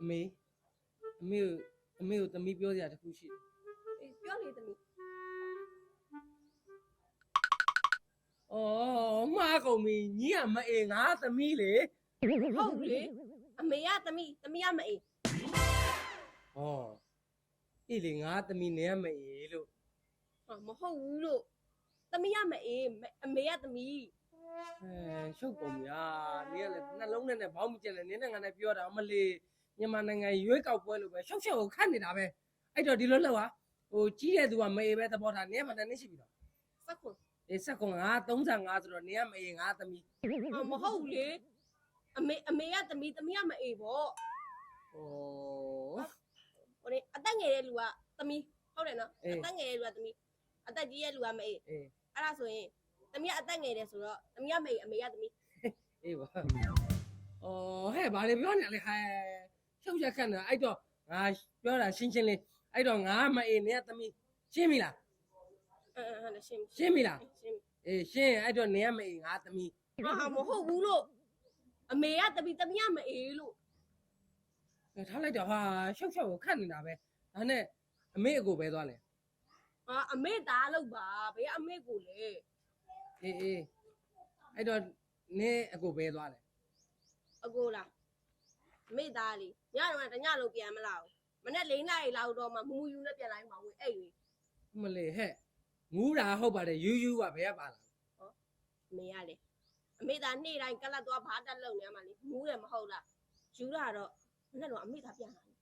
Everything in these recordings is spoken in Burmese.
အမေအမေကိုအမေကိုသမီးပြောစရာတစ်ခုရှိတယ်အေးပြောလေသမီး။အော်မှားကုန်ပြီညီကမအေးငါသမီးလေဟုတ်လေအမေကသမီးသမီးကမအေး။ဟောအေးလေငါသမီးနေရမအေးလို့ဟာမဟုတ်ဘူးလို့သမီးကမအေးမအမေကသမီးအဲရှုပ်ကုန်ပြီဟာနေရလေနှလုံးနဲ့နဲ့ဘောင်းမကျက်လေနင်းနဲ့ငါနဲ့ပြောတာအမလေး မြန်မာနိုင်ငံရွေးကောက်ပွဲလို့ပဲရှုပ်ရှုပ်ကိုခတ်နေတာပဲအဲ့တော့ဒီလိုလောက်ဟာဟိုကြီးတဲ့သူကမအေးပဲသဘောထားနေရမှတည်းရှိပြီတော့စက်ခွန်အေးဆက်ကောင်ငါ35ဆိုတော့နေရမအေးငါသမီးဟာမဟုတ်လေအမေအမေကသမီးသမီးကမအေးပေါ့ဩဟိုလေအသက်ငယ်တဲ့လူကသမီးဟုတ်တယ်နော်အေးအသက်ငယ်တဲ့လူကသမီးအသက်ကြီးတဲ့လူကမအေးအေးအဲ့ဒါဆိုရင်သမီးကအသက်ငယ်တယ်ဆိုတော့သမီးကမအေးအမေကသမီးအေးပါ။အော်ဟဲ့ဗာလေပြောနေလေဟဲ့ ရှုပ်ရက်ခက်နေတာအဲ့တော့ငါပြောတာရှင်းရှင်းလေးအဲ့တော့ငါမအေးနေရသမီးရှင်းပြီလားအဲအဲဟာရှင်းရှင်းပြီလားရှင်းအေးရှင်းရင်အဲ့တော့နေရမအေးငါသမီးဟာဟာမဟုတ်ဘူးလို့အမေကသမီးသမီးကမအေးလို့အဲထားလိုက်တော့ဟာရှုပ်ရှုပ်ကိုခတ်နေတာပဲဒါနဲ့အမေအကိုပဲသွားလဲဟာအမေသားလို့ပါဘယ်ကအမေကိုလဲအေးအေးအဲ့တော့နေအကိုပဲသွားလဲအကိုလားအ မေသားလေညတော့တညလုံးပြန်မလာဘူးမနေ့၄နာရီလောက်တော့မှမူမူယူနဲ့ပြန်လိုက်မှာဝင်အဲ့လေမလေးဟဲ့ငူးတာဟုတ်ပါတယ်ယူယူကဘယ်ကပါလာအမေကလေအမေသားနေ့တိုင်းကလတ်သွားဘာတက်လုံနေမှာလေမူးတယ်မဟုတ်လားယူတာတော့မနေ့တော့အမေသားပြန်လာတယ်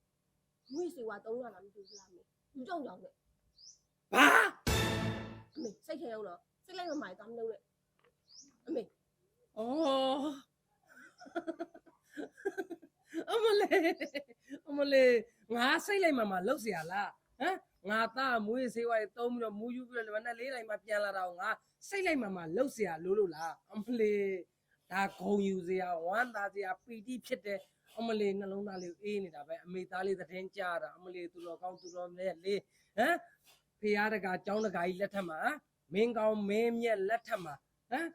မွေးစီဝါ၃ရလားမသိဘူးလားမေယူကြောင်ကြောင်နဲ့ဘာအမေစိတ်ထဲရောက်တော့စိတ်လိုက်မမိုင်သွားမလို့နဲ့အမေဩ အမလေးအမလေးငါစိတ်လိုက်မှမလှုပ်เสียလားဟမ်ငါသားမွေးစေးဝါးတုံးပြီးတော့မူးယူပြီးတော့လည်းလေးတိုင်းမှပြန်လာတော့ငါစိတ်လိုက်မှမလှုပ်เสียလို့လို့လားအမလေးဒါဂုံယူเสียဝမ်းသာเสียပီတိဖြစ်တယ်အမလေးနှလုံးသားလေးကိုအေးနေတာပဲအမေသားလေးသတင်းကြတာအမလေးသူတော်ကောင်းသူတော်မြတ်လေးဟမ်ဖရာတကာကျောင်းတကာကြီးလက်ထက်မှာမင်းကောင်းမင်းမြက်လက်ထက်မှာဟမ်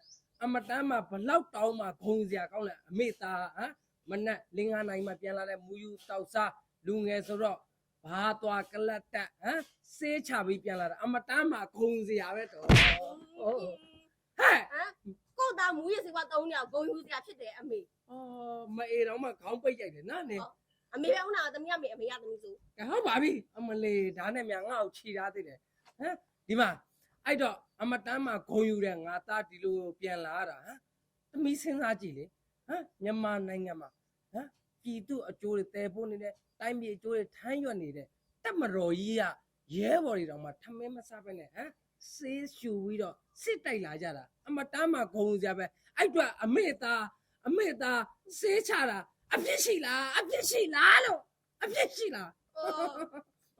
အမတမ်းမှာဘလောက်တောင်းမှာဂုံစရာကောင်းလဲအမေသားဟမ် မနက်လင်းငါနိုင်မှပြန်လာတဲ့မူယူတောက်စားလူငယ်ဆိုတော့ဘာသွားကလတ်တက်ဟမ်ဆေးချပြီးပြန်လာတာအမတမ်းမှာဂုံစရာပဲတော့ဟုတ်ဟဲ့ဟမ်ကိုသားမူးရစီဝါ၃ညဂုံယူစရာဖြစ်တယ်အမေအော်မအေတော့မှခေါင်းပိတ်ရိုက်တယ်နော်နေအမေကဦးနာသမီးကမေအမေကသမီးဆိုကဲဟုတ်ပါပြီအမလေးဒါနဲ့မြန်ငါ့ကိုခြိထားသေးတယ်ဟမ်ဒီမှာအဲ့တော့အမတမ်းမှာဂုံယူတဲ့ငါသားဒီလိုပြန်လာတာဟမ်သမီးစဉ်းစားကြည့်လေ ဟမ်မြန်မာနိုင်ငံမှာဟမ်ပြည်သူအကျိုးတွေတဲဖို့နေတဲ့တိုင်းပြည်အကျိုးတွေထမ်းရွက်နေတဲ့တက်မတော်ကြီးကရဲဘော်တွေတောင်မှထမင်းမစားပဲနဲ့ဟမ်ဆေးရှူပြီးတော့စစ်တိုက်လာကြတာအမတမ်းမှာဂုံယူကြပဲအဲ့တော့အမေသားအမေသားဆေးချတာအပြစ်ရှိလားအပြစ်ရှိလားလို့အပြစ်ရှိလားအော်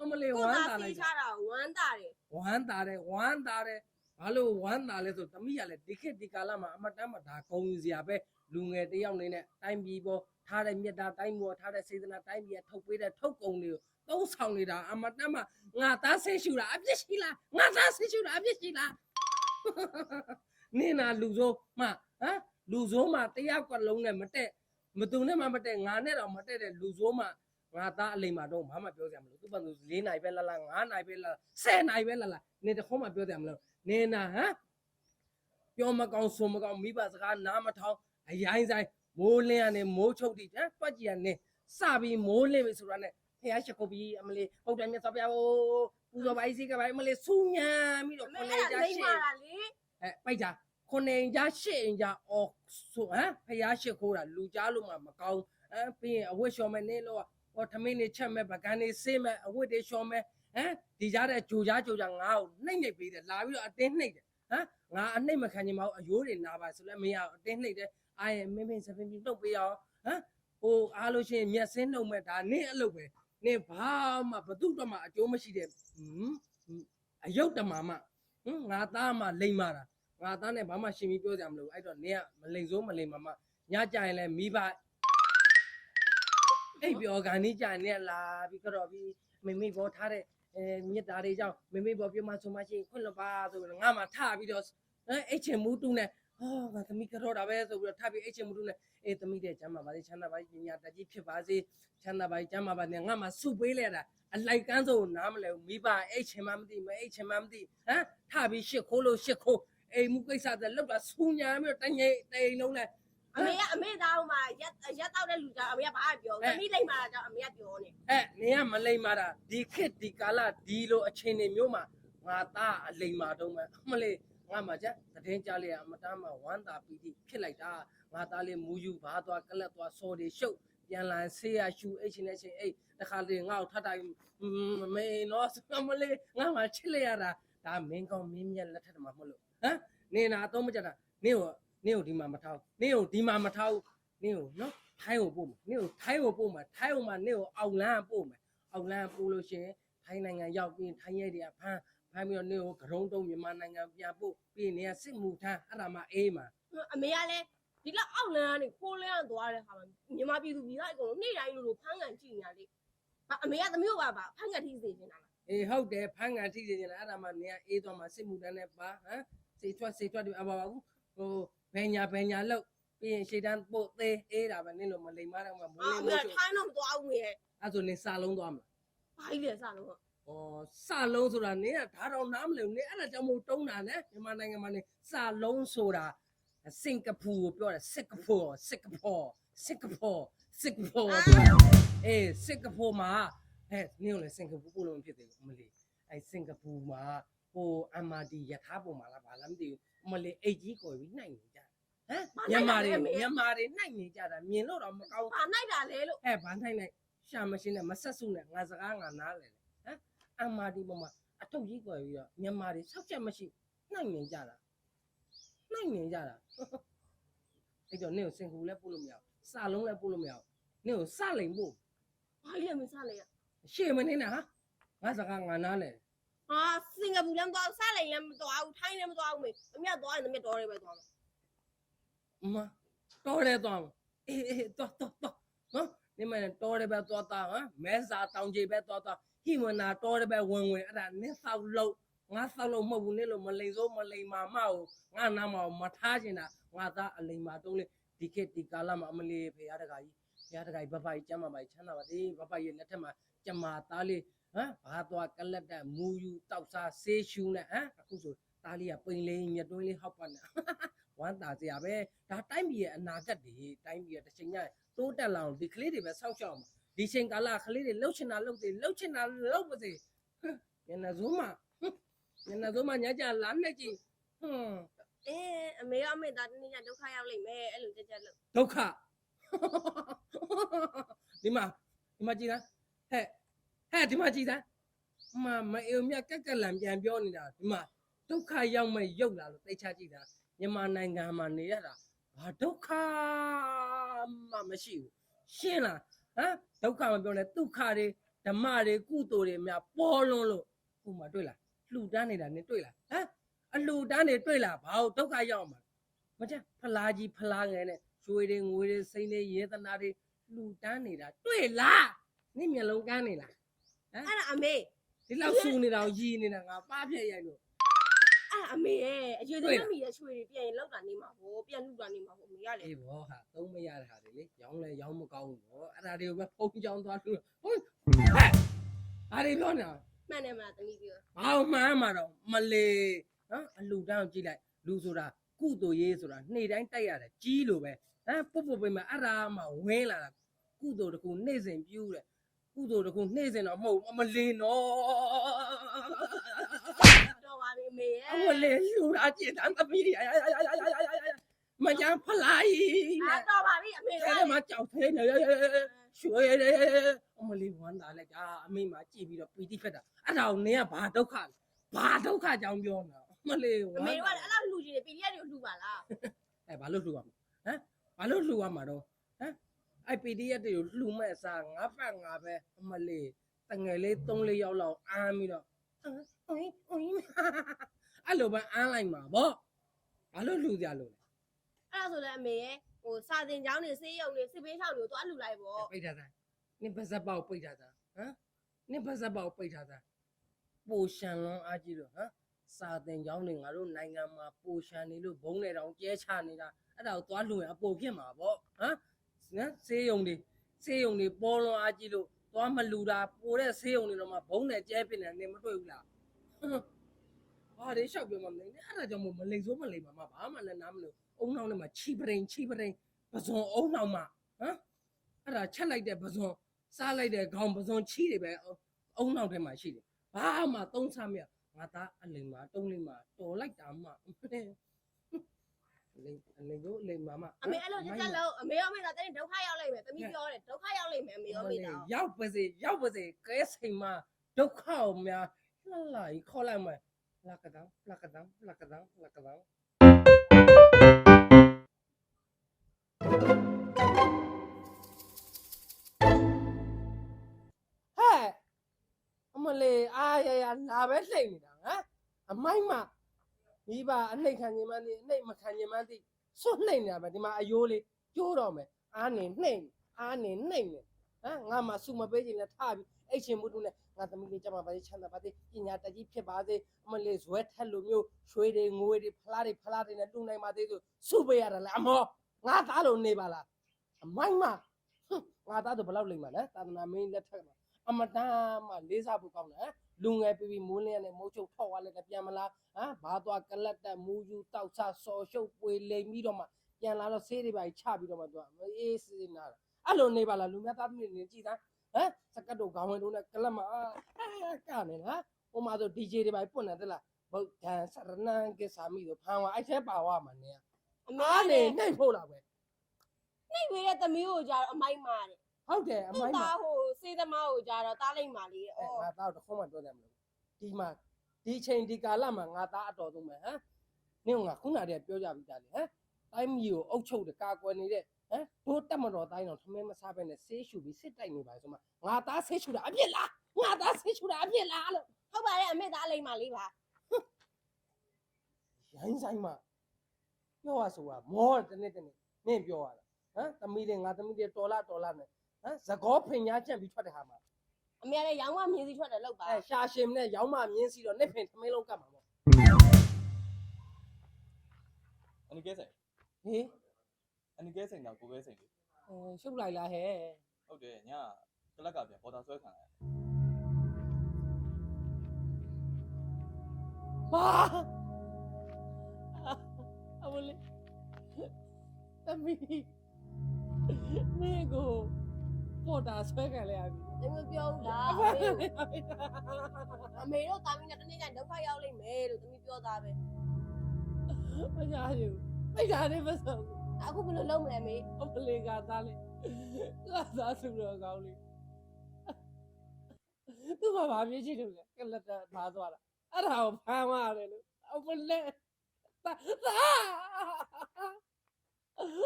အမလေးဝကိုမ်းသားသာလိုသိက်ချတာဝမ်းတာတယ်ဝမ်းသာတယ်ဝမ်းသာတယ်ဘာလို့ဝမ်းသာလဲဆိုသမီးကလည်းဒီခေတ်ဒီကာလမှာအမတမ်းမဒါဂုံယူစရာပဲ လူငယ်တစ်ယောက်နေနဲ့တိုင်းပြည်ပေါ်ထားတဲ့မြတ်တာတိုင်းပေါ်ထားတဲ့စေတနာတိုင်းပြည်ကထုတ်ပေးတဲ့ထုတ်ကုန်တွေကိုသုံးဆောင်နေတာအမတမ်းမငါသားဆေးရှူတာအပြစ်ရှိလားငါသားဆေးရှူတာအပြစ်ရှိလားနင်းနာလူစိုးမဟမ်လူစိုးမတရားကွက်လုံးနဲ့မတက်မသူနဲ့မှမတက်ငါနဲ့တော့မတက်တဲ့လူစိုးမငါသားအလိမ်မာတော့ဘာမှပြောစရာမလိုသူ့ဘာသူ၄နိုင်ပဲလာလာ9နိုင်ပဲလာ10နိုင်ပဲလာလာနေတခေါမှပြောစရာမလိုနေနာဟမ်ပြောမကောင်းဆိုမကောင်းမိဘစကားနားမထောင် အရင်ဆိုင်မိုးလင်းရနေမိုးချုပ်တိဟမ်တွက်ကြည့်ရနေစပြီးမိုးလင်းပြီဆိုတာနဲ့ဖះရှိခိုးပြီးအမလေးဟုတ်တယ်မြတ်စွာဘုရားဟိုပူဇော်ပါစီကပါအမလေးစူညံပြီးတော့အမေခொကနေကြလိမ့်ရှမာင်းတာလေအဲပိုက်ကြခုနေကြရှစ်အင်ကြအော်ဆိုဟမ်ဖះရှိခိုးတာလူကြားလို့မှမကောင်းအဲပြီးရင်အဝတ်လျှော်မယ်နေလို့ဟောထမင်းနေချက်မဲ့ပကန်းနေဆေးမဲ့အဝတ်တွေရှော်မဲ့ဟမ်ဒီကြားတဲ့ဂျိုကြားဂျိုကြားငါ့ကိုနှိမ့်နေပေးတယ်လာပြီးတော့အတင်းနှိမ့်တယ်ဟမ်ငါအနှိမ့်မခံချင်ပါဘူးအယိုးတွေနာပါဆိုလည်းမရအောင်အတင်းနှိမ့်တယ် အာရဲ့မင်းမင်းစပင်းပြီးနှုတ်ပေးအောင်ဟမ်ဟိုအားလို့ရှိရင်မျက်စင်းနှုတ်မဲ့ဒါနင့်အလုပ်ပဲနင့်ဘာမှဘသူ့တော့မှအကျိုးမရှိတဲ့ဟမ်အယုတ်တမမဟမ်ငါသားမှလိမ့်မာတာငါသားနဲ့ဘာမှရှင်ပြီးပြောကြမလို့အဲ့တော့နင်ကမလိမ့်စိုးမလိမ့်မမညကြရင်လည်းမိဘအိပ်ပျော်ကန်ကြီးကြာနေလာပြီးတော့ပြီးမိမိဘောထားတဲ့အဲမြစ်တာတွေကြောင့်မိမိဘောပြမဆိုမရှိရင်ခွင့်လွတ်ပါဆိုပြီးတော့ငါမှထပြီးတော့အဲအိတ်ချင်မူးတူးနဲ့ ဟာငါသမီးကတော့တာပဲဆိုပြီးတော့ထပ်ပြီးအိတ်ချင်မှုလို့နဲ့အေးသမီးတဲ့ကျမ်းမာပါစေချမ်းသာပါစေပညာတတ်ကြီးဖြစ်ပါစေချမ်းသာပါစေကျမ်းမာပါစေငါမှစုပေးလဲတာအလိုက်ကန်းစုံကိုနားမလဲဘူးမိဘအိတ်ချင်မှမသိမအိတ်ချင်မှမသိဟမ်ထပြီးရှစ်ခိုးလို့ရှစ်ခိုးအိမ်မှုကိစ္စတဲ့လောက်တာစူညာမျိုးတငိမ့်တိန်လုံးလဲအမေကအမေသားဟိုမှာရက်ရက်တောက်တဲ့လူကြောင့်အမေကဘာမှပြောသမီးလိမ့်မာတာကြောင့်အမေကပြောနေအဲ့နေကမလိမ္မာတာဒီခေတ်ဒီကာလဒီလိုအချိန်တွေမျိုးမှာငါသားအလိမ္မာတော့မယ်အမလေး ငါမှကြတည်င်းကြလေအမတမ်းမှာဝမ်းသာပီတိဖြစ်လိုက်တာငါသားလေးမူယူဘာသွားကလပ်သွားစော်တွေရှုပ်ပြန်လာဆေးရရှူအိတ်ချင်းနဲ့ချင်းအိတ်တခါလေငါ့ကိုထပ်တိုင်းမမေနော်အမလေးငါမှချစ်လိုက်ရတာဒါမင်းကောင်းမင်းမြတ်လက်ထက်မှာမဟုတ်လို့ဟမ်နေနာတော့မကြတာနင့်ကိုနင့်ကိုဒီမှာမထားနင့်ကိုဒီမှာမထားနင့်ကိုနော်ထိုင်းကိုပို့မှာနင့်ကိုထိုင်းကိုပို့မှာထိုင်းကိုမှနင့်ကိုအောင်လန်းပို့မှာအောက်လန်းပို့လို့ရှရင်ထိုင်းနိုင်ငံရောက်ပြီးထိုင်းရဲတွေကဖမ်း ဖမ်းပြီးတော့နေကိုဂရုံးတုံးမြန်မာနိုင်ငံပြန်ပို့ပြီးနေကစစ်မှုထမ်းအဲ့ဒါမှအေးမှာအမေကလည်းဒီလောက်အောက်လန်းကနေခိုးလန်းသွားတဲ့ခါမှာမြန်မာပြည်သူပြည်သားအကုန်လုံးနေ့တိုင်းလိုလိုဖမ်းကန်ကြည့်နေရလေအမေကသမီးတို့ကပါဖမ်းကန်ထိစေနေတာလားအေးဟုတ်တယ်ဖမ်းကန်ထိနေကြတယ်အဲ့ဒါမှနေကအေးသွားမှစစ်မှုထမ်းနဲ့ပါဟမ်စေထွက်စေထွက်တွေအပါပါဘူးဟိုဘယ်ညာဘယ်ညာလောက်ပြီးရင်ရှေ့တန်းပို့သေးအေးတာပဲနင်းလို့မလိမ်မတော့မှမိုးအာလေးအမေမိုးကချိုထိုင်းတော့မသွားဘူးမေရဲ့အဲ့ဆိုနေစာလုံးသွားမှာဘာကြီးလဲစလို့ ဩစာလုံးဆိုတာနင်းကဒါတော့နားမလည်ဘူးနင်းအဲ့ဒါကြောင့်မို့တုံးတာနဲ့မြန်မာနိုင်ငံမှာနေစာလုံးဆိုတာစင်ကာပူကိုပြောတယ်စင်ကာပူစင်ကာပူစင်ကာပူစင်ကာပူအေးစင်ကာပူမှာဟဲ့နင်းလည်းစင်ကာပူပို့လို့မဖြစ်သေးဘူးအမလီအဲစင်ကာပူမှာဟို MRT ရထားပေါ်မှာလားဘာလားမသိဘူးအမလီအိတ်ကြီးကိုပြီးနိုင်နေကြဟမ်မြန်မာတွေမြန်မာတွေနိုင်နေကြတာမြင်လို့တော့မကောင်းဘာနိုင်တာလဲလို့ဟဲ့ဘာနိုင်နိုင်ရှာမရှင်းနဲ့မဆက်စုနဲ့ငါစကားငါနားလေ ဟမ် MRT ပေါ်မှာအထုပ်ကြီးကိုပြီးတော့မြန်မာတွေဆောက်ချက်မရှိနိုင်နေကြတာနိုင်နေကြတာအဲ့တော့နင့်ကိုစင်ကူလည်းပို့လို့မရဘူးစလုံးလည်းပို့လို့မရဘူးနင့်ကိုစလိမ်ပို့ဘာကြီးလဲမစလဲရှေ့မနေနဲ့ဟာငါစကားငါနားလေဟာစင်ကာပူလည်းမသွားဘူးစလိုက်လည်းမသွားဘူးထိုင်းလည်းမသွားဘူးမေအမေကသွားရင်သမီးတော်ရဲပဲသွားမှာအမတော်တယ်တော့အေးအေးတော်တော်တော်နော်နေမတော်တယ်ပဲတော်တာဟမ်မဲစာတောင်ကြီးပဲတော်တာ ဟိမနာတော်တယ်ပဲဝင်ဝင်အဲ့ဒါနင်းဆောက်လို့ငါဆောက်လို့မဟုတ်ဘူးနင်းလို့မလိန်စိုးမလိန်မာမဟုတ်ငါနာမမထားချင်တာငါသားအလိန်မာတုံးလေးဒီခေတ်ဒီကာလမှာအမလေးဖေရတကာကြီးဖေရတကာကြီးဘဘကြီးကျမ်းမာပါချမ်းသာပါစေဘဘကြီးလက်ထက်မှာကျမသားလေးဟမ်ဘာသွားကလက်တက်မူယူတောက်စားဆေးရှူနဲ့ဟမ်အခုဆိုသားလေးကပိန်လေးမြတ်တွင်းလေးဟောက်ပါနဲ့ဝမ်းသာစရာပဲဒါတိုင်းပြည်ရဲ့အနာဂတ်တွေတိုင်းပြည်ရဲ့တစ်ချိန်ညတိုးတက်လာအောင်ဒီကလေးတွေပဲစောင့်ရှောက်မှာ ဒီချိန်ကာလကလေးတွေလှုပ်ချင်တာလှုပ်တယ်လှုပ်ချင်တာလှုပ်ပါစေဟမ်ညနေစိုးမှာညနေစိုးမှာညကြလာနဲ့ကြည့်ဟွန်းအေးအမေကအမေသားတနေ့ကျဒုက္ခရောက်လိမ့်မယ်အဲ့လိုကြက်ကြက်လို့ဒုက္ခဒီမှာဒီမှာကြည်လားဟဲ့ဟဲ့ဒီမှာကြည်သားမမအေမြကက်ကက်လန်ပြန်ပြောနေတာဒီမှာဒုက္ခရောက်မဲ့ရုပ်လာလို့သိချကြည့်တာမြန်မာနိုင်ငံမှာနေရတာဘာဒုက္ခမှမရှိဘူးရှင်းလား ဟမ်ဒုက္ခမပြောနဲ့ဒုက္ခတွေဓမ္မတွေကုသိုလ်တွေများပေါ်လွန်းလို့ဟိုမှာတွေ့လားလှူဒန်းနေတာနင်တွေ့လားဟမ်အလှူဒန်းတွေတွေ့လားဘာလို့ဒုက္ခရောက်မှာမကြဖလားကြီးဖလားငယ်နဲ့ရွှေတွေငွေတွေစိမ့်တွေရေသနာတွေလှူတန်းနေတာတွေ့လားနင့်မျက်လုံးကန်းနေလားအဲ့ဒါအမေဒီလောက်ဆူနေတာကိုရည်နေတာငါပါပြက်ရိုက်လို့ အဲ့အမေရဲ့အရွယ်သေးသမီးရဲ့ချွေတွေပြန်ရင်လောက်တာနေမှာဟိုပြန်လူတာနေမှာဟိုအမေကလေအေးဘောဟာသုံးမရတဲ့ဟာတွေလေရောင်းလဲရောင်းမကောင်းဘူးဘောအဲ့ဒါတွေကိုပဲဖုံးကြောင်းသွားလို့ဟုတ်ဟဲ့ဟာတွေပြောနေတာမှန်တယ်မလားသမီးပြောဘာလို့မှန်းမှာတော့မလေးနော်အလူတန်းကိုကြည့်လိုက်လူဆိုတာကုသိုလ်ရေးဆိုတာနေ့တိုင်းတိုက်ရတယ်ကြီးလို့ပဲဟမ်ပုတ်ပုတ်ပိတ်မှာအဲ့ဒါမှဝင်းလာတာကုသိုလ်တစ်ခုနေ့စဉ်ပြူးတယ်ကုသိုလ်တစ်ခုနေ့စဉ်တော့မဟုတ်ဘူးအမလေးနော်တော့ပါပြီအ မေရဲ့အမလေးလူရာကြည်တန်းသမီးရမကြမ်းဖလိုက်အာနဲ့တော့ပါပြီအမေအဲ့ကဒါမှကြောက်သေးနေရွှေတယ်အမလေးဝမ်းသာလိုက်တာအမေမှကြည့်ပြီးတော့ပီတိဖက်တာအဲ့ဒါကိုနင်ကဘာဒုက္ခလဲဘာဒုက္ခကြောင့်ပြောနေတာအမလေးဝအမ်းမေကသာလည်းအဲ့လောက်လူကြီးတွေပီရီရက်တွေလှူပါလားအဲဘာလို့လှူရမှာဟမ်ဘာလို့လှူရမှာတော့ဟမ်အဲ့ PDF တွေကိုလှူမဲ့အစားငါဖက်ငါပဲအမလေးတငယ်လေး၃လေးရောက်လောက်အားပြီးတော့ အိုးအိုးအဲ့လိုပဲအားလိုက်မှာဗောဘာလို့လှူကြလို့လဲအဲ့ဒါဆိုလည်းအမေရဲ့ဟိုစာတင်ကျောင်းတွေဆေးရုံတွေစစ်ပေးချောင်းတွေကိုသွားလှူလိုက်ပေါ့ပိတ်ထားတာနင်ပါဇက်ပေါက်ပိတ်ထားတာဟမ်နင်ပါဇက်ပေါက်ပိတ်ထားတာပိုရှန်လွန်အားကြီးတော့ဟမ်စာတင်ကြောင်းတွေငါတို့နိုင်ငံမှာပိုရှန်နေလို့ဘုံနဲ့တောင်ကျဲချနေတာအဲ့ဒါကိုသွားလူရင်အပိုဖြစ်မှာပေါ့ဟမ်နော်စေးယုံတွေစေးယုံတွေပေါ်လွန်အားကြီးလို့ သွားမလူတာပိုတဲ့စေးယုံတွေတော့မှဘုံနဲ့ကျဲဖြစ်နေတယ်နေမတွေ့ဘူးလားဟမ်ဘာတွေလျှောက်ပြောမှမလဲအဲ့ဒါကြောင့်မို့မလိန်စိုးမလိန်ပါမှဘာမှလည်းနားမလို့အုံနောက်နဲ့မှချီပရင်ချီပရင်ပဇွန်အုံနောက်မှဟမ်အဲ့ဒါချက်လိုက်တဲ့ပဇွန်စားလိုက်တဲ့ခေါင်းပဇွန်ချီတွေပဲအုံနောက်ထဲမှာရှိတယ်ဘာမှသုံးဆမရငါသားအလိန်မှာတုံးလိန်မှာတော်လိုက်တာမှအ လိန်အလိန်တို့အလိန်မှာမှအမေအဲ့လိုချက်ချက်လုံးအမေရောအမေသာတင်းဒုက္ခရောက်လိမ့်မယ်သမီးပြောတယ်ဒုက္ခရောက်လိမ့်မယ်အမေရောအမေသာရောက်ပါစေရောက်ပါစေကဲစိမ်မှာဒုက္ခကိုများလှလာကြီးခေါ်လိုက်မယ်လက်ကတောင်လက်ကတောင်လက်ကတောင်လက်ကတောင်ဟဲ့အမလေးအားရရလာပဲလှိမ့်နေတာဟမ်အမိုက်မ မိဘအနှိတ်ခံခြင်းမသိအနှိတ်မခံခြင်းမသိစွတ်နှိမ့်နေတာပဲဒီမှာအယိုးလေးကျိုးတော့မယ်အားနေနှိမ့်အားနေနှိမ့်နေဟမ်ငါမှစုမပေးခြင်းနဲ့ထားပြီးအိတ်ချင်မှုတို့နဲ့ငါသမီးလေးကြမှာပါစေချမ်းသာပါစေပညာတတ်ကြီးဖြစ်ပါစေအမလေးဇွဲထက်လိုမျိုးရွှေတွေငွေတွေဖလားတွေဖလားတွေနဲ့တူနိုင်ပါသေးဆိုစုပေးရတာလေအမောငါသားလို့နေပါလားအမိုင်းမဟွန်းငါသားတို့ဘယ်လောက်လိမ့်မှာလဲသာသနာမင်းလက်ထက်မှာအမတန်မှလေးစားဖို့ကောင်းတယ်ဟမ် လူငယ်ပြီးပြီးမိုးလင်းရနဲ့မိုးချုပ်ထောက်သွားလိုက်တယ်ပြန်မလားဟမ်ဘာသွားကလတ်တက်မူယူတောက်ချစော်ရှုပ်ပွေလိမ်ပြီးတော့မှပြန်လာတော့ဆေးတွေပါချပြီးတော့မှသူကအေးစေးနာတာအဲ့လိုနေပါလားလူများသားသမီးတွေနေကြည်သားဟမ်စကတ်တို့ခေါင်းဝင်တို့နဲ့ကလပ်မအာကနေလားဟိုမှာဆို DJ တွေပါပွတ်နေတယ်လားဗုဒ္ဓံစရဏံကိသာမိတို့ဖန်ဝါအဲ့ထဲပါဝါမှာနေအမေအားကနေလည်းနှိပ်ဖို့လားပဲနှိပ်ဝေးတဲ့သမီးကိုကြတော့အမိုက်မာတယ်ဟုတ်တယ်အသူ့မိုင်းမှာသားဟို စေးသမားကိုကြတော့တားလိုက်မာလေးအဲ့ဩငါသားတော့ခေါင်းမပြောတယ်မလို့ဒီမှာဒီချိန်ဒီကာလမှာငါသားအတော်ဆုံးပဲဟမ်နင့်ကငါခုနတည်းကပြောကြပြီးသားလေဟမ်တိုင်းမျိုးကိုအုပ်ချုပ်တယ်ကာကွယ်နေတဲ့ဟမ်တို့တက်မတော်တိုင်းတော့ထမင်းမစားဘဲနဲ့ဆေးရှူပြီးစစ်တိုက်နေပါဆိုမှငါသားဆေးရှူတာအပြစ်လားငါသားဆေးရှူတာအပြစ်လားလို့ဟုတ်ပါတယ်အမေသားလိုက်မာလေးပါရိုင်းဆိုင်မှာပြောရဆိုတာမောတနေ့တနေ့နင့်ပြောရတာဟမ်သမီးတွေငါသမီးတွေတော်လာတော်လာနဲ့ ဟမ်သကောဖင်ညာချက်ပြီးထွက်တဲ့ဟာမှာအမေကလည်းရောင်းမမြင်စီထွက်တယ်လောက်ပါအဲရှာရှင်နဲ့ရောင်းမမြင်းစီတော့နစ်ဖင်သမင်းလုံးကတ်မှာပေါ့အနိကဲဆိုင်ဟေးအနိကဲဆိုင်ကကိုကဲဆိုင်လေအဲရှုပ်လိုက်လားဟဲ့ဟုတ်တယ်ညကလက်ကပြန်ပေါ်တာဆွဲခံလိုက်ဘာအမလေးသမီးနေကို ပေါ်တာဆွဲခံလိုက်ရပြီတမီးပြောဘူးလားအအမေမေကိုအမေတို့တာမီးနဲ့တနေ့ကျရင်ဒုက္ခရောက်လိမ့်မယ်လို့တမီးပြောသားပဲမကြားဘူးမိသားလေးမဆုံးဘူးအခုဘယ်လိုလုပ်မလဲမေအမလေးကသားလေးကသားစုတော့ကောင်းလေးသူကဘာဖြစ်ချင်လို့လဲကလတ်တာမာသွားတာအဲ့ဒါကိုဖမ်းသွားတယ်လို့အမလေးသာသာ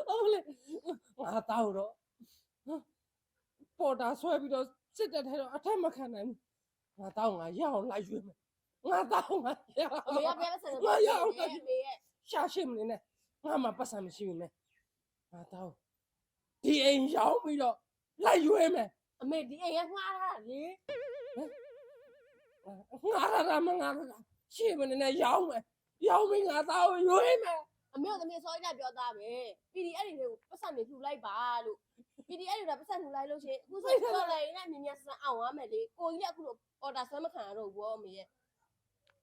အမလေးငါတောက်တော့ ပေါ်တာဆွဲပြီးတော့စစ်တဲ့ထဲတော့အထက်မခံနိုင်ဘူးငါတောက်ငါရအောင်လိုက်ရွေးမယ်ငါတောက်ငါရအောင်အမေကပြန်လက်ဆန်ငါတော့ရအောင်အမေရဲ့ရှာရှိမနေနဲ့ငါမှပတ်စံမရှိဘူးနဲ့ငါတောက်ဒီအိမ်ရောက်ပြီးတော့လိုက်ရွေးမယ်အမေဒီအိမ်ကငှားထားတာလေငါရတာမငါရတာရှိမနေနဲ့ရောက်မယ်ရောက်ပြီးငါတောက်ရွေးမယ်အမေတို့တမီးစောကြီးကပြောသားပဲ PDF တွေကိုပတ်စံတွေထူလိုက်ပါလို့ PDF တွေကပတ်စံထူလိုက်လို့ရှိရင်အခုဆိုတော့လည်းနဲ့မြင်မြဆန်အောင်ရမယ်လေကိုကြီးကအခုလိုအော်ဒါဆွဲမခံရတော့ဘူးအမေရဲ့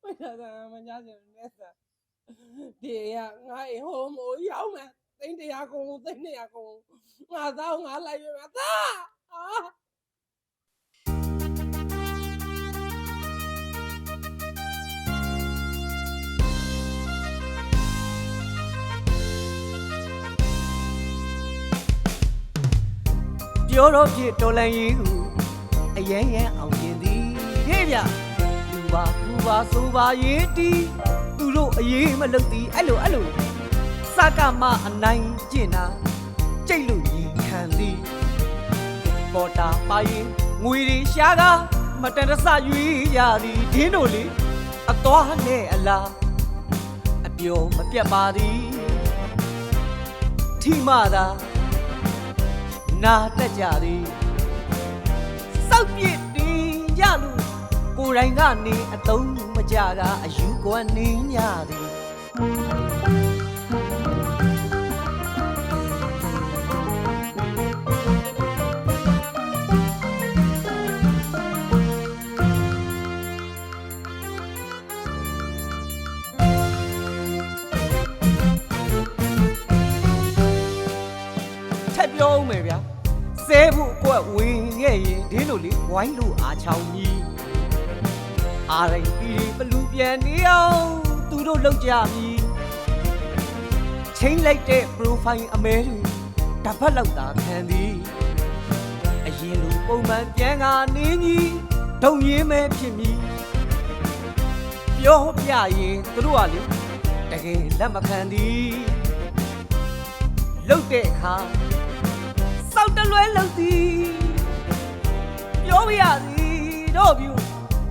ဝိဒါသာမညာစနဲ့သာဒီကငါအိမ်ဟိုမိုးရောက်မယ်သိန်းတရားကုန်သိန်းတရားကုန်ငါတောက်ငါလိုက်ရွေးမယ်သာအာ ပြောတော့ဖြစ်တော်လန်ရင်ဟုအယံယံအောင်ကျင်သည်ဟေ့ဗျလူပါလူပါဆိုပါရင်တီးသူတို့အေးမလုပ်သည်အဲ့လိုအဲ့လိုစကမအနိုင်ကျင့်တာကြိတ်လို့ရင်ခံသည်ပေါ်တာပါရင်ငွေတွေရှားကားမတန်တဆရွေးရသည်ဒင်းတို့လေအသွားနဲ့အလားအပျော်မပြတ်ပါသည်ထိမသာ နာတက်ကြသည်စောက်ပြစ်တင်ကြလို့ကိုယ်တိုင်ကနေအတုံးမကြကအယူကွမ်းနေညသည် ဝိုင်းလို့အားချောင်းကြီးအာရိပီပလူပြန်နေအောင်သူတို့လောက်ကြပြီချင်းလိုက်တဲ့ profile အမဲတွေတပတ်လောက်သာခံသည်အရင်လိုပုံမှန်ပြန်ကနေကြီးဒုံရင်းမဲဖြစ်မည်ပြောပြရင်သူတို့ကလေတကယ်လက်မခံသည်လုတ်တဲ့အခါစောက်တလွဲလောက်သည် ပြောပြရစီတို့ပြူ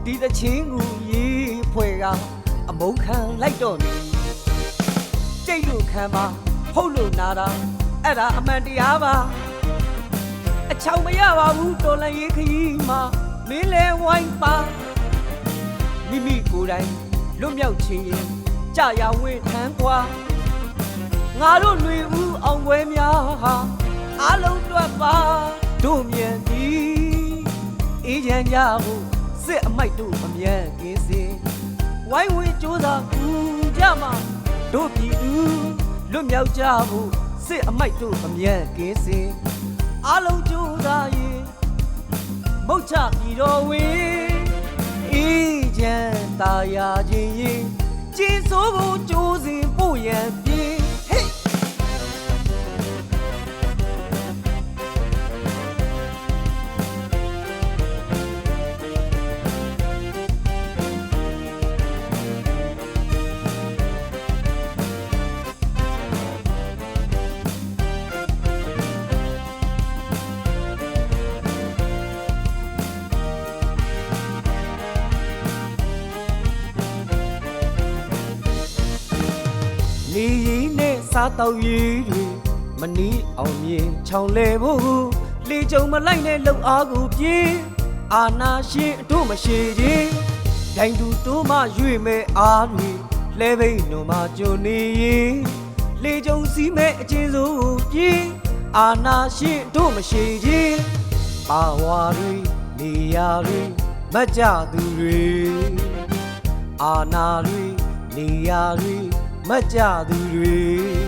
ဒီသချင်းကိုရေးဖွဲ့ကအမုန်းခံလိုက်တော့နေကြိတ်လို့ခံပါဟုတ်လို့နာတာအဲ့ဒါအမှန်တရားပါအချောင်မရပါဘူးတော်လန်ရေးခရီးမှာမင်းလဲဝိုင်းပါမိမိကိုယ်တိုင်လွတ်မြောက်ခြင်းရင်ကြာရဝေထမ်းကွာငါတို့ຫນွေဦးအောင်ပွဲများဟာအားလုံးတွက်ပါတို့မြန်သည် အေးချမ်းကြဖို့စစ်အမိုက်တို့အမြန်ကင်းစင်ဝိုင်းဝန်းကြိုးစားကူကြမှာတို့ပြည်သူလွတ်မြောက်ကြဖို့စစ်အမိုက်တို့အမြန်ကင်းစင်အားလုံးကြိုးစားရင်မုတ်ချပြည်တော်ဝင်အေးချမ်းသာယာခြင်းရင်ကြည်စိုးဖို့ကြိုး စားတော့ရည်တွေမနီးအောင်မြင်ချောင်းလဲဖို့လေကြုံမလိုက်နဲ့လှုပ်အားကိုပြေးအာနာရှင်အတို့မရှိခြင်းဒိုင်သူတို့မှရွေမဲ့အားတွေလဲဘိတ်နှုံမှကြုံနေရင်လေကြုံစီးမဲ့အချင်းစိုးကိုပြေးအာနာရှင်အတို့မရှိခြင်းပါဝါတွေနေရာတွေမကြသူတွေအာနာတွေနေရာတွေမကြသူတွေ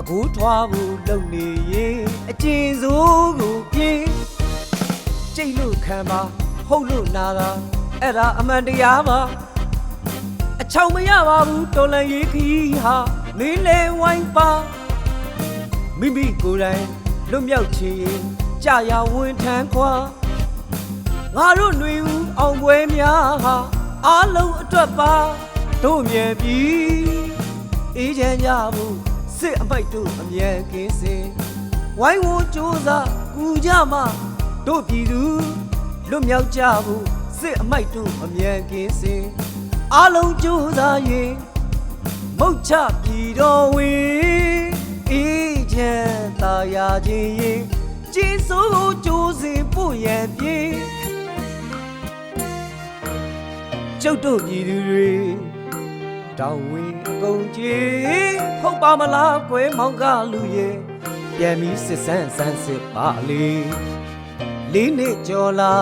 တကူထွားဖို့လုပ်နေရင်အကျဉ်စိုးကိုပြင်းကြိတ်လို့ခံပါဟုတ်လို့နာတာအဲ့ဒါအမှန်တရားပါအချောင်မရပါဘူးတော်လန်ရေးခီးဟာမင်းလဲဝိုင်းပါမိမိကိုယ်တိုင်လွတ်မြောက်ချင်ရင်ကြာရဝင်ထမ်းခွာငါတို့ຫນွေဦးအောင်ပွဲများဟာအားလုံးအတွက်ပါတို့မြယ်ပြီအေးချမ်းကြဖို့ စစ်အမိုက်တို့အမြန်ကင်းစင်ဝိုင်းဝန်းကြိုးစားကူကြမှတို့ပြည်သူလွတ်မြောက်ကြဖို့စစ်အမိုက်တို့အမြန်ကင်းစင်အားလုံးကြိုးစားရင်မုတ်ချပြည်တော်ဝင်အေးချမ်းသာယာခြင်းရင်ကျေးဇူးကိုကြိုးစဉ်ပို့ရန်ပြေးကျုပ်တို့ပြည်သူတွေ တောင်းဝင်အကုန်ကြီးဟုတ်ပါမလားကွယ်မောင်ကလူရဲ့ပြန်ပြီးစစ်ဆန်းဆန်းစစ်ပါလေလေးနှစ်ကျော်လာ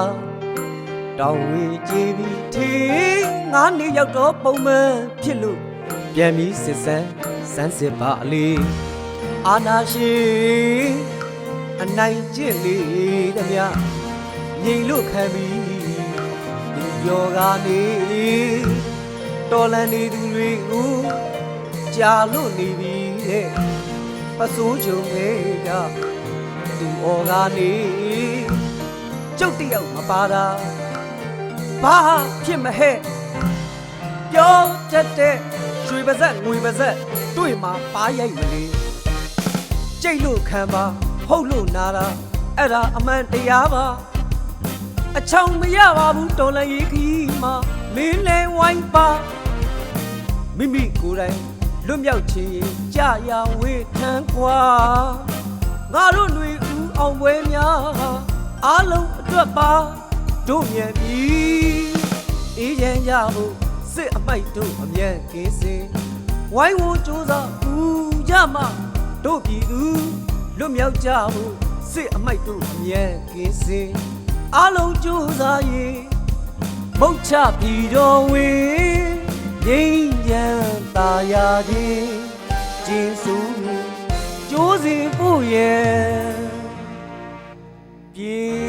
တောင်းဝင်ကြည်ပြီးထေငါးနှစ်ရောက်တော့ပုံမှန်ဖြစ်လို့ပြန်ပြီးစစ်ဆန်းဆန်းစစ်ပါလေအာနာရှင်အနိုင်ကျင့်လေတည်းများငြိမ်လို့ခံပြီးသူပြောကနေ တော်လန်နေသူတွေကိုကြာလို့နေပြီတဲ့ပစိုးချုံတွေကသူဩကနေကျုပ်တယောက်မပါတာဘာဖြစ်မဟဲ့ပြောတတ်တဲ့ရွှေပါဇက်ငွေပါဇက်တွေ့မှာပါရိုက်မလေးကြိတ်လို့ခံပါဟုတ်လို့နာတာအဲ့ဒါအမှန်တရားပါအချောင်မရပါဘူးတော်လည်းရေးခီးမှာမင်းလဲဝိုင်းပါ မိမိကိုယ်တိုင်လွတ်မြောက်ချေကြာရာဝေထန်ကွာငါတို့ຫນွေဦးအောင်ပွဲများအားလုံးအတွက်ပါတို့မြန်ပြီအေးချမ်းကြဖို့စစ်အမိုက်တို့အမြန်ကင်းစင်ဝိုင်းဝန်းစူးစမ်းဦးကြမှတို့ပြည်သူလွတ်မြောက်ကြဖို့စစ်အမိုက်တို့အမြန်ကင်းစင်အားလုံးစူးစမ်းရင်မုတ်ချပြီတော်ဝင် ငြိမ်းချမ်းသာယာခြင်းကျင်းစုကြိုးစဉ်ဖို့ရဲ့ပြေ